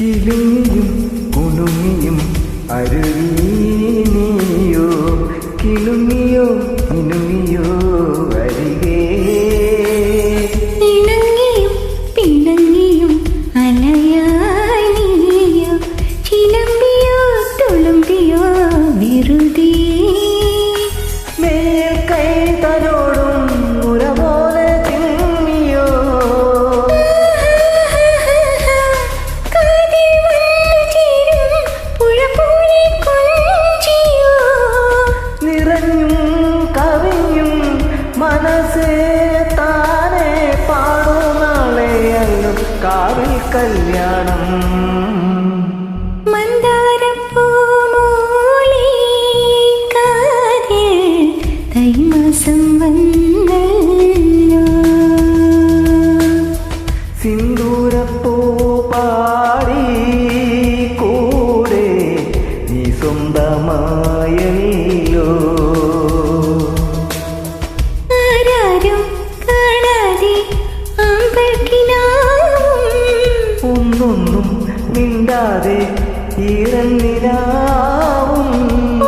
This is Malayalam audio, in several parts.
കിലുങ്ങിയും കുണുങ്ങിയും അരുവീനിയോ കിളുങ്ങിയോ അരികേ ഇണങ്ങിയും ചിലമ്പിയോ തുളുമ്പിയോ വെറുതെ കാവിൽ കല്യാണം സിന്ദൂരപ്പൂ പാടി ഒന്നൊന്നും മിണ്ടാതെ ഈറന്നിലാവും.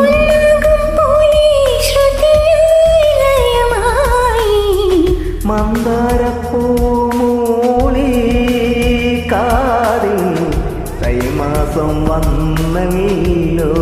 ഉലകം പോലെ ശ്രുതിയായി ലയമായി മന്ദാരപ്പൂ മൂളി കാതിൽ തൈമാസം വന്നല്ലോ